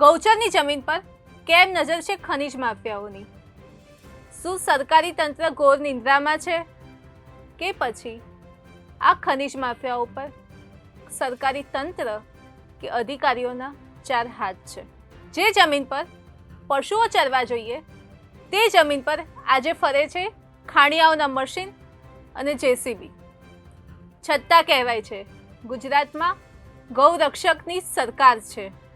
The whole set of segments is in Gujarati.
ગૌચરની જમીન પર કેમ નજર છે ખનિજ માફિયાઓની? શું સરકારી તંત્ર ઘોર નિંદ્રામાં છે કે પછી આ ખનિજ માફિયાઓ પર સરકારી તંત્ર કે અધિકારીઓના ચાર હાથ છે? જે જમીન પર પશુઓ ચરવા જોઈએ, તે જમીન પર આજે ફરે છે ખાણિયાઓના મશીન અને જેસીબી. છતાં કહેવાય છે, ગુજરાતમાં ગૌરક્ષકની સરકાર છે.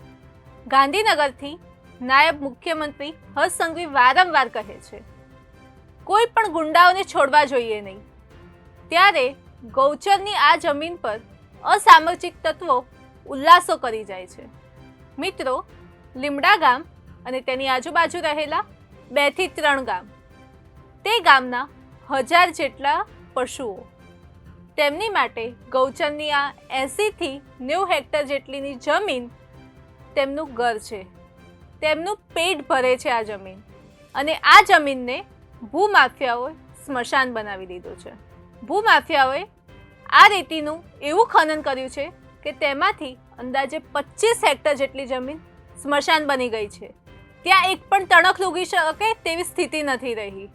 ગાંધીનગરથી નાયબ મુખ્યમંત્રી હર્ષ સંઘવી વારંવાર કહે છે, કોઈ પણ ગુંડાઓને છોડવા જોઈએ નહીં. ત્યારે ગૌચરની આ જમીન પર અસામાજિક તત્વો ઉલ્લાસો કરી જાય છે. મિત્રો, લીમડા ગામ અને તેની આજુબાજુ રહેલા બેથી ત્રણ ગામ, તે ગામના હજાર જેટલા પશુઓ, તેમની માટે ગૌચરની આ એંસીથી નેવું હેક્ટર જેટલીની જમીન તેમનું ઘર છે. તેમનું પેટ ભરે છે આ જમીન. અને આ જમીનને ભૂમાફિયાઓએ સ્મશાન બનાવી દીધું છે. ભૂમાફિયાઓએ આ રેતીનું એવું ખનન કર્યું છે કે તેમાંથી અંદાજે પચીસ હેક્ટર જેટલી જમીન સ્મશાન બની ગઈ છે. ત્યાં એક પણ તણખ લૂગી શકે તેવી સ્થિતિ નથી રહી.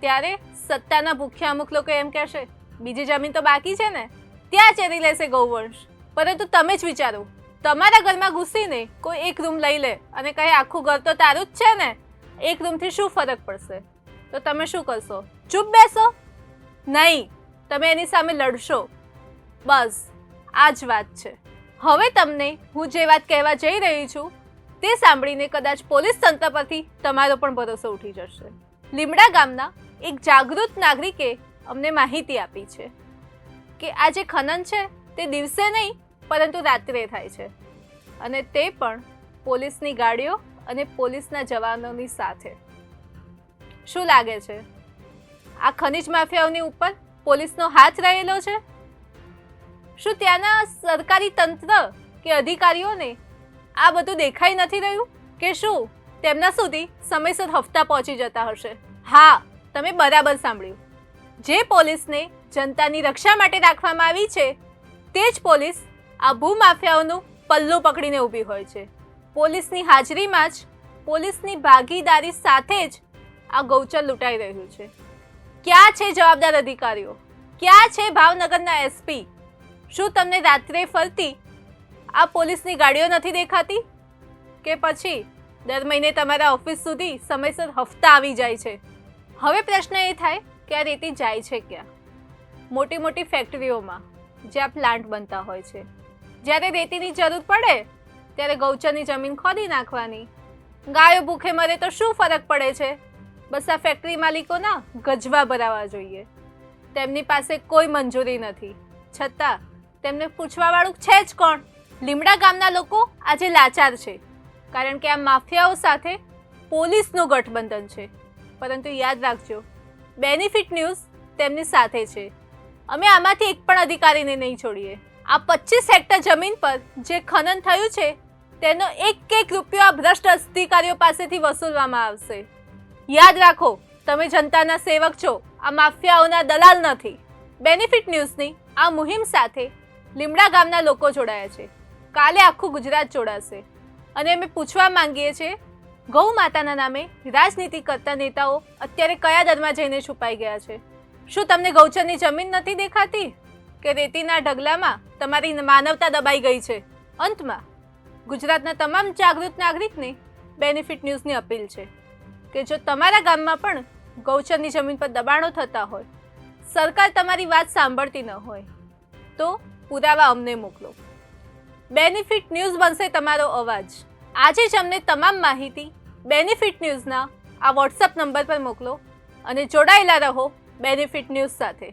ત્યારે સત્તાના ભૂખ્યા અમુક લોકો એમ કહેશે, બીજી જમીન તો બાકી છે ને? ત્યાં ચેરી લેશે ગૌવંશ. પરંતુ તમે જ વિચારો તમારા ઘરમાં ઘૂસીને કોઈ એક રૂમ લઈ લે અને કહે, આખું ઘર તો તારું જ છે ને. એક રૂમથી શું ફરક પડશે? તો તમે શું કરશો? ચૂપ બેસો. નહીં, તમે એની સામે લડશો. બસ, આ જ વાત છે. હવે તમને હું જે વાત કહેવા જઈ રહી છું, તે સાંભળીને કદાચ પોલીસ તંત્ર પરથી તમારો પણ ભરોસો ઉઠી જશે. લીમડા ગામના એક જાગૃત નાગરિકે અમને માહિતી આપી છે કે આ જે ખનન છે, તે દિવસે નહીં પરંતુ રાત્રે થાય છે. અને તે પણ પોલીસની ગાડીઓ અને પોલીસના જવાનોની સાથે. શું લાગે છે? આ ખનિજ માફિયાઓની ઉપર પોલીસનો હાથ રહેલો છે? શું ત્યાંના સરકારી તંત્ર કે અધિકારીઓને આ બધું દેખાઈ નથી રહ્યું કે શું તેમના સુધી સમયસર હફતા પહોંચી જતા હશે? હા, તમે બરાબર સાંભળ્યું. જે પોલીસને જનતાની રક્ષા માટે રાખવામાં આવી છે, તે જ પોલીસ આ ભૂમાફિયાઓનું પલ્લું પકડીને ઊભી હોય છે. પોલીસની હાજરીમાં જ, પોલીસની ભાગીદારી સાથે જ આ ગૌચર લૂંટાઈ રહ્યું છે. ક્યાં છે જવાબદાર અધિકારીઓ? ક્યાં છે ભાવનગરના એસપી? શું તમને રાત્રે ફરતી આ પોલીસની ગાડીઓ નથી દેખાતી? કે પછી દર મહિને તમારા ઓફિસ સુધી સમયસર હફતા આવી જાય છે? હવે પ્રશ્ન એ થાય કે આ રેતી જાય છે ક્યાં? મોટી મોટી ફેક્ટરીઓમાં જ્યાં પ્લાન્ટ બનતા હોય છે. જ્યારે રેતીની જરૂર પડે, ત્યારે ગૌચરની જમીન ખોદી નાખવાની. ગાયો ભૂખે મરે તો શું ફરક પડે છે? બસ આ ફેક્ટરી માલિકોના ગજવા ભરાવા જોઈએ. તેમની પાસે કોઈ મંજૂરી નથી. છતાં, તેમને પૂછવાવાળું છે જ કોણ? લીમડા ગામના લોકો આજે લાચાર છે. કારણ કે આ માફિયાઓ સાથે પોલીસનું ગઠબંધન છે. પરંતુ યાદ રાખજો બેનિફિટ ન્યૂઝ તેમની સાથે છે. અમે આમાંથી એક પણ અધિકારીને નહીં છોડીએ. આ પચીસ હેક્ટર જમીન પર જે ખનન થયું છે, તેનો એક એક રૂપિયો આ ભ્રષ્ટ અધિકારીઓ પાસેથી વસૂલવામાં આવશે. યાદ રાખો, તમે જનતાના સેવક છો, આ માફિયાઓના દલાલ નથી. બેનિફિટ ન્યૂઝની આ મુહિમ સાથે લીમડા ગામના લોકો જોડાયા છે. કાલે આખું ગુજરાત જોડાશે. અને અમે પૂછવા માંગીએ છીએ, ગૌ માતાના નામે રાજનીતિ કરતા નેતાઓ અત્યારે કયા દરમાં જઈને છુપાઈ ગયા છે? શું તમને ગૌચરની જમીન નથી દેખાતી? કે રેતીના ઢગલામાં તમારી માનવતા દબાઈ ગઈ છે. અંતમાં, ગુજરાતના તમામ જાગૃત નાગરિકને બેનિફિટ ન્યૂઝની અપીલ છે કે જો તમારા ગામમાં પણ ગૌચરની જમીન પર દબાણો થતા હોય, સરકાર તમારી વાત સાંભળતી ન હોય, તો પુરાવા અમને મોકલો. બેનિફિટ ન્યૂઝ બનશે તમારો અવાજ. આજે જ અમને તમામ માહિતી બેનિફિટ ન્યૂઝના આ વોટ્સઅપ નંબર પર મોકલો અને જોડાયેલા રહો બેનિફિટ ન્યૂઝ સાથે.